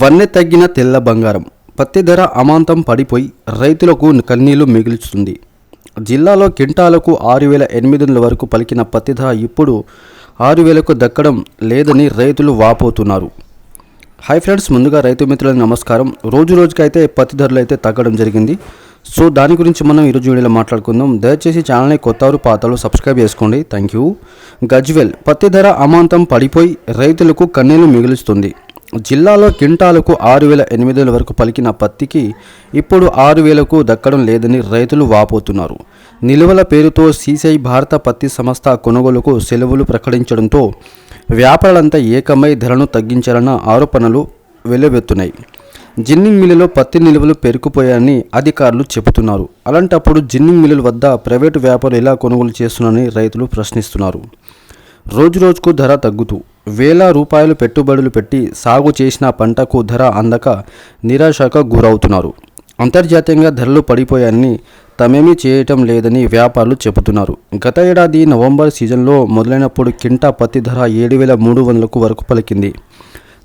వన్నె తగ్గిన తెల్ల బంగారం. పత్తి ధర అమాంతం పడిపోయి రైతులకు కన్నీళ్ళు మిగిల్చుతుంది జిల్లాలో కింటాలకు ఆరు వేల ఎనిమిది వందల వరకు పలికిన పత్తి ధర ఇప్పుడు ఆరు వేలకు దక్కడం లేదని రైతులు వాపోతున్నారు. హాయ్ ఫ్రెండ్స్ ముందుగా రైతు మిత్రులకు నమస్కారం. రోజు రోజుకైతే పత్తి ధరలు అయితే తగ్గడం జరిగింది. సో దాని గురించి మనం ఈరోజు వీడియోలో మాట్లాడుకుందాం. దయచేసి ఛానల్ని కొత్తవారు పాతలు సబ్స్క్రైబ్ చేసుకోండి. Thank you Gajwel. పత్తి ధర అమాంతం పడిపోయి రైతులకు కన్నీళ్ళు మిగులుస్తుంది. జిల్లాలో క్వింటాలకు ఆరు వేల ఎనిమిది వేల వరకు పలికిన పత్తికి ఇప్పుడు ఆరు వేలకు దక్కడం లేదని రైతులు వాపోతున్నారు. నిలువల పేరుతో సీసీఐ భారత పత్తి సంస్థ కొనుగోలుకు సెలవులు ప్రకటించడంతో వ్యాపారులంతా ఏకమై ధరను తగ్గించాలన్న ఆరోపణలు వెల్లువెత్తున్నాయి. జిన్నింగ్ మిల్లులో పత్తి నిల్వలు పెరుకుపోయాయని అధికారులు చెబుతున్నారు. అలాంటప్పుడు జిన్నింగ్ మిల్లుల వద్ద ప్రైవేటు వ్యాపారులు ఎలా కొనుగోలు చేస్తున్నారని రైతులు ప్రశ్నిస్తున్నారు. రోజురోజుకు ధర తగ్గుతూ వేల రూపాయలు పెట్టుబడులు పెట్టి సాగు చేసిన పంటకు ధర అందక నిరాశకు గురవుతున్నారు. అంతర్జాతీయంగా ధరలు పడిపోయాయని తమేమీ చేయటం లేదని వ్యాపారులు చెబుతున్నారు. గత ఏడాది నవంబర్ సీజన్లో మొదలైనప్పుడు కింటా పత్తి ధర ఏడు వేల మూడు వందలకు వరకు పలికింది.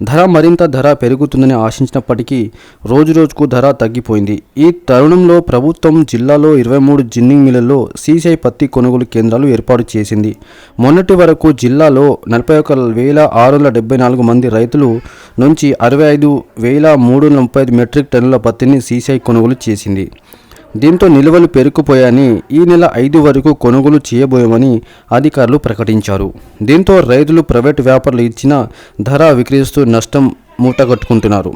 ధర మరింత ధర పెరుగుతుందని ఆశించినప్పటికీ రోజురోజుకు ధర తగ్గిపోయింది. ఈ తరుణంలో ప్రభుత్వం జిల్లాలో ఇరవై మూడు జిన్నింగ్ మిల్లుల్లో సీసీఐ పత్తి కొనుగోలు కేంద్రాలు ఏర్పాటు చేసింది. మొన్నటి వరకు జిల్లాలో నలభై ఒక వేల ఆరు వందల డెబ్బై నాలుగు మంది రైతులు నుంచి అరవై ఐదు వేల మూడు వందల ముప్పై ఐదు మెట్రిక్ టన్నుల పత్తిని సీసీఐ కొనుగోలు చేసింది. దీంతో నిల్వలు పెరుకుపోయాయని ఈ నెల ఐదు వరకు కొనుగోలు చేయబోయమని అధికారులు ప్రకటించారు. దీంతో రైతులు ప్రైవేట్ వ్యాపారులు ఇచ్చిన ధర విక్రయిస్తూ నష్టం మూటగట్టుకుంటున్నారు.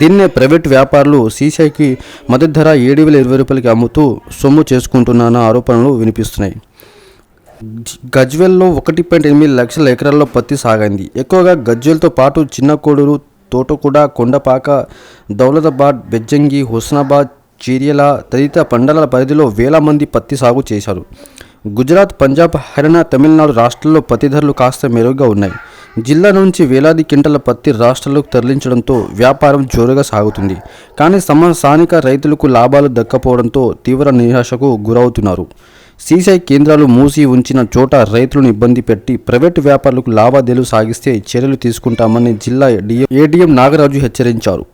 దీన్నే ప్రైవేట్ వ్యాపారులు సీసీఐకి మద్దతు ధర ఏడు వేల ఇరవై రూపాయలకి అమ్ముతూ సొమ్ము చేసుకుంటున్నారన్న ఆరోపణలు వినిపిస్తున్నాయి. గజ్వెల్లో ఒకటి పాయింట్ ఎనిమిది లక్షల ఎకరాల్లో పత్తి సాగైంది. ఎక్కువగా గజ్వెల్తో పాటు చిన్న కోడూరు తోటకూడ కొండపాక దౌలతాబాద్ బెజ్జంగి హుస్నాబాద్ చీర్యల తదితర పంటల పరిధిలో వేల మంది పత్తి సాగు చేశారు. గుజరాత్ పంజాబ్ హర్యానా తమిళనాడు రాష్ట్రాల్లో పత్తి ధరలు కాస్త మెరుగ్గా ఉన్నాయి. జిల్లా నుంచి వేలాది క్వింటల పత్తి రాష్ట్రాలకు తరలించడంతో వ్యాపారం జోరుగా సాగుతుంది. కానీ సమ స్థానిక రైతులకు లాభాలు దక్కపోవడంతో తీవ్ర నిరాశకు గురవుతున్నారు. సీసీఐ కేంద్రాలు మూసి ఉంచిన చోట రైతులను ఇబ్బంది పెట్టి ప్రైవేటు వ్యాపారులకు లావాదేవీలు సాగిస్తే చర్యలు తీసుకుంటామని జిల్లా ఏడీఎం నాగరాజు హెచ్చరించారు.